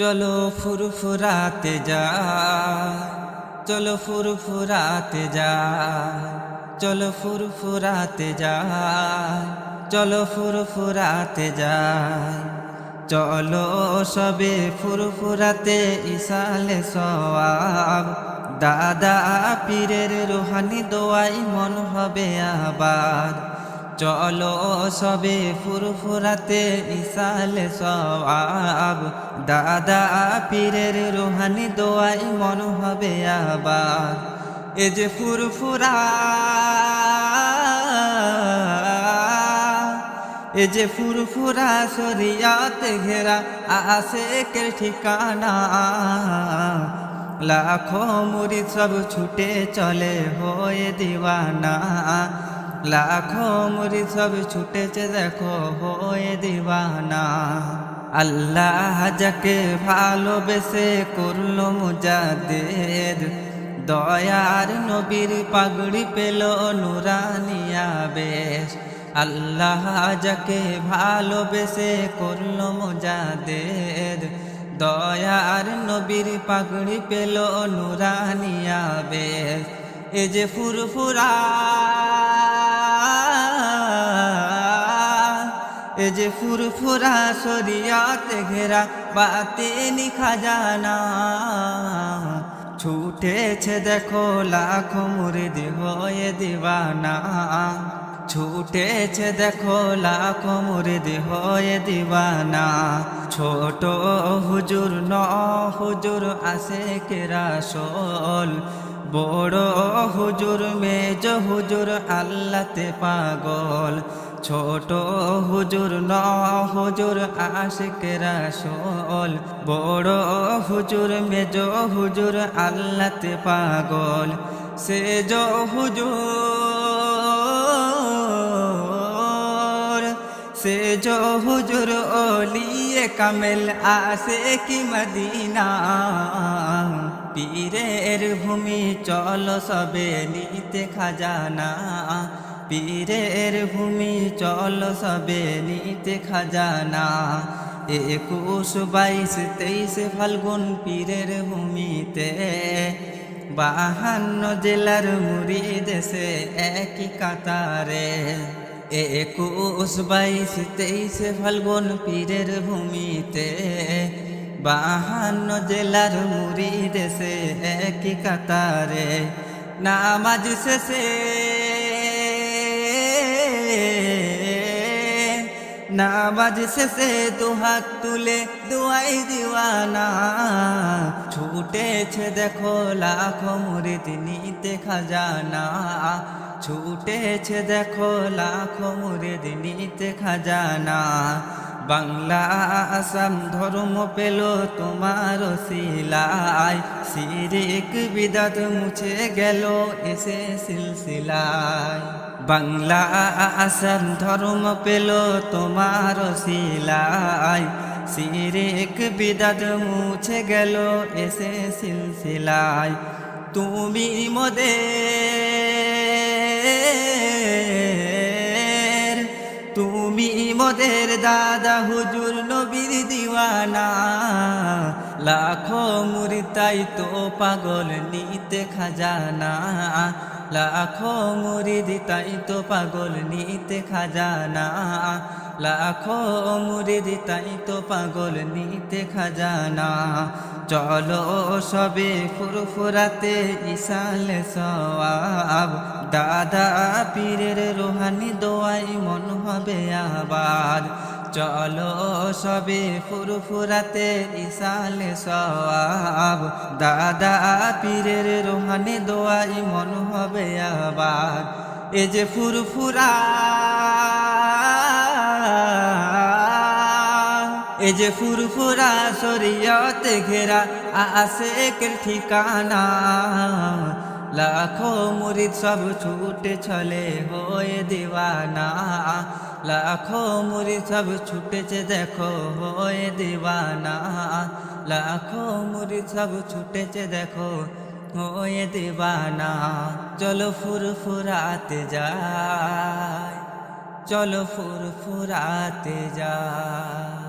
চলো ফুরফুরাতে যা, চলো ফুরফুরাতে যা, চলো ফুরফুরাতে যা, চলো ফুরফুরাতে যা, চলো সবে ফুরফুরাতে ইসালে সওয়াব। দাদা পীরের রোহানি দোয়াই মন হবে আবার চলো সবে ফুরফুরাতে ইসালে সওয়াব। দাদা পীরের রোহানি দোয়াই মন হবে আবার এ যে ফুরফুরা, এ যে ফুরফুরা শরিয়াত ঘেরা আশেকের ঠিকানা? লাখো মুড়ি সব ছুটে চলে হয়ে দিওয়ানা। লাখো মুড়ি সব ছুটেছে দেখো হয়ে দিওয়ানা আল্লাহ যাকে ভালোবেসে করল মুজাদের দয়ার নবীর পাগড়ি পেল নুরানিয়া বেশ আল্লাহ যাকে ভালোবেসে করল মুজাদের দয়ার নবীর পাগড়ি পেল নুরানিয়া বেশ এ যে ফুরফুরা এ যে ফুরফুরা শরিয়াত ঘেরা বাতে নিখা জানা ছুটেছে দেখো লাখো মুরিদ হয়ে দিবানা। ছুটেছে দেখো লাখো মুরিদ হয়ে দিবানা। ছোট হুজুর ন হুজুর আসে কেরা সোল বড় হুজুর, মেজ হুজুর, আল্লাতে পাগল। ছোট হুজুর ন হুজুর আশিকেরা সোল বড় হুজুর মেজ হুজুর আল্লাতে পাগল, সে যো হুজুর, সে যো হুজুর ওলিয়ে কামেল আসে কি মদিনা। পীরের ভূমি চল সবে নিতে খাজানা পীরের ভূমি, চল সবে নিতে খাজানা। একুশ, বাইশ, তেইশ ফাল্গুন পীরের ভূমিতে। বাহান্ন জেলার মুড়ি দেশে একই কাতারে। একুশ, বাইশ, তেইশ ফাল্গুন পীরের ভূমিতে। বাহান্ন জেলার মুড়ি দেশে একই কাতারে। নামাজ শেষে নামাজ শেষে দুহাত তুলে দুয়াই দিওয়ানা। ছুটেছে দেখো লাখ মুরিদ নিতে খাজানা। ছুটেছে দেখো লাখ মুরিদ নিতে খাজানা। বাংলা আসাম ধর্ম পেল তোমার শিলায়। সিরিক বিদাত মুছে গেল এসে সিলসিলায়। বাংলা আসাম ধর্ম পেল তোমার শিলায়। সিরিক বিদাত মুছে গেল এসে সিলসিলায়। তুমি মোদের তুমি মোদের দাদা, হুজুর, নবীর দিওয়ানা। লাখো মুরিতাই তো পাগল নিতে খাজানা। লাখো মুরিদ তাই তো পাগল নিতে খাজানা। লাখো মুরিদ তাই তো পাগল নিতে খাজানা। চলো সবে ফুরফুরাতে ইসালে সওয়াব। দাদা পীরের রোহানি দোয়াই মন হবে আবার চলো সবে ফুরফুরাতে ইসালে সওয়াব। দাদা পীরের রোহানি দোয়াই মন হবে আবার এ যে ফুরফুরা যে ফুরফুরা শরীয়ত ঘেরা আশেকের ঠিকানা। লাখো মুরিদ সব ছুটে চলে হয়ে দিওয়ানা। লাখো মুরিদ সব ছুটেছে দেখো হয়ে দিওয়ানা। লাখো মুরিদ সব ছুটেছে দেখো হয়ে দিওয়ানা। চলো ফুরফুরাতে যায় চলো ফুরফুরাতে যায়